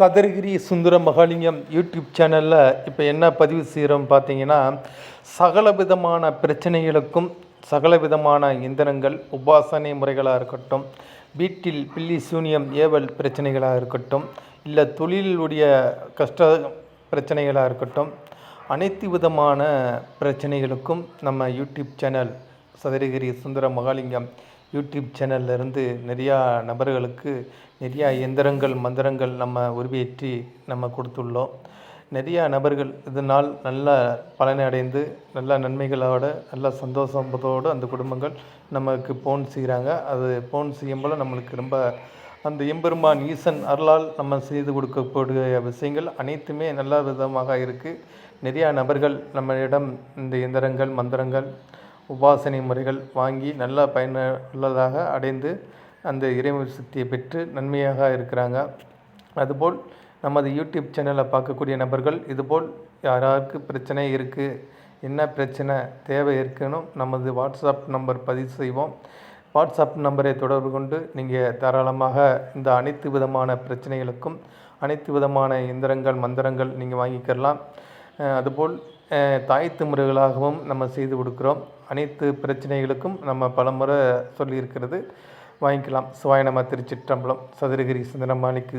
Sathuragiri Sundara Mahalingam YouTube சேனலில் இப்போ என்ன பதிவு செய்கிறோம் பார்த்தீங்கன்னா சகல விதமான பிரச்சனைகளுக்கும் சகல விதமான இயந்திரங்கள் உபாசனை முறைகளாக இருக்கட்டும் வீட்டில் பில்லி சூனியம் ஏவல் பிரச்சனைகளாக இருக்கட்டும் இல்லை தொழிலுடைய கஷ்ட பிரச்சனைகளாக இருக்கட்டும் அனைத்து விதமான பிரச்சனைகளுக்கும் நம்ம YouTube channel Sathuragiri Sundara Mahalingam YouTube சேனல்லேருந்து நிறையா நபர்களுக்கு நிறையா எந்திரங்கள் மந்திரங்கள் நம்ம உருவேற்றி நம்ம கொடுத்துள்ளோம். நிறையா நபர்கள் இதனால் நல்ல பலனை அடைந்து நல்ல நன்மைகளோட நல்ல சந்தோஷத்தோடு அந்த குடும்பங்கள் நமக்கு போன் செய்கிறாங்க. அது போன் செய்யும்போது நம்மளுக்கு ரொம்ப அந்த எம்பெருமான் ஈசன் அருளால் நம்ம செய்து கொடுக்கக்கூடிய விஷயங்கள் அனைத்துமே நல்ல விதமாக இருக்குது நிறையா நபர்கள் நம்மளிடம் இந்த எந்திரங்கள் மந்திரங்கள் உபாசனை முறைகள் வாங்கி நல்ல பயனுள்ளதாக அடைந்து அந்த இறைவன் சக்தியை பெற்று நன்மையாக இருக்கிறாங்க. அதுபோல் நமது யூடியூப் சேனலை பார்க்கக்கூடிய நபர்கள் இதுபோல் யாராருக்கு பிரச்சனை இருக்குது என்ன பிரச்சனை தேவை இருக்குன்னு நமது வாட்ஸ்அப் நம்பர் பதிவு செய்வோம். வாட்ஸ்அப் நம்பரை தொடர்பு கொண்டு நீங்கள் தாராளமாக இந்த அனைத்து விதமான பிரச்சனைகளுக்கும் அனைத்து விதமான எந்திரங்கள் மந்திரங்கள் நீங்கள் வாங்கிக்கலாம் அதுபோல் தாய் தாயத்து முறைகளாகவும் நம்ம செய்து கொடுக்குறோம். அனைத்து பிரச்சனைகளுக்கும் நம்ம பலமுறை சொல்லியிருக்கிறது. வாங்கிக்கலாம். சிவாய திருச்சிற்றம்பலம். சதுரகிரி சுந்தரமாணிக்கு